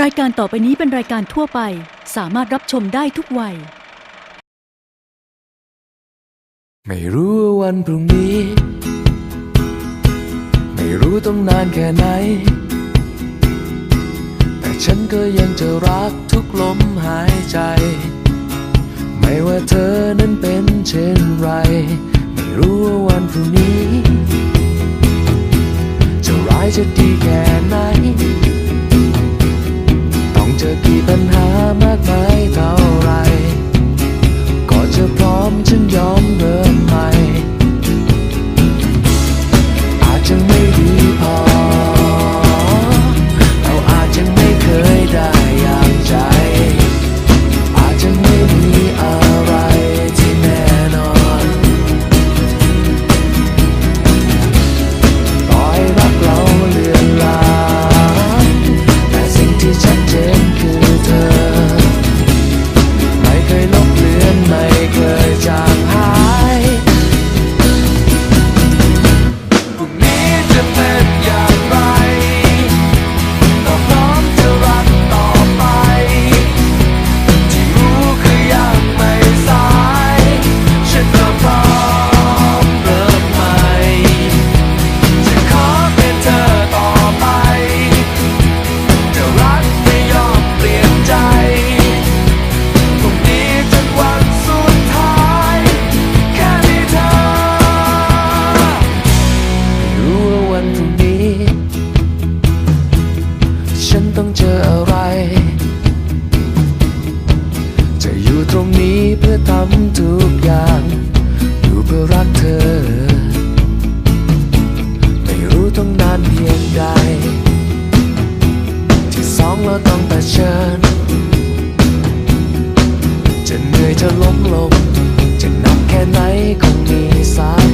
รายการต่อไปนี้เป็นรายการทั่วไป สามารถรับชมได้ทุกวัย ไม่รู้ว่าวันพรุ่งนี้ ไม่รู้ต้องนานแค่ไหน แต่ฉันก็ยังจะรักทุกลมหายใจ ไม่ว่าเธอนั้นเป็นเช่นไร ไม่รู้ว่าวันพรุ่งนี้ จะร้ายจะดีิน จะเหนื่อยจะล้มลง จะนับแค่ไหนคงมีสาย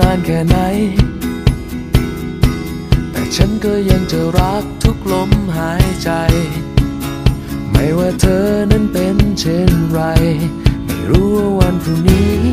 นานแค่ไหน แต่ฉันก็ยังจะรักทุกลมหายใจ ไม่ว่าเธอนั้นเป็นเช่นไร ไม่รู้ว่าวันพรุ่งนี้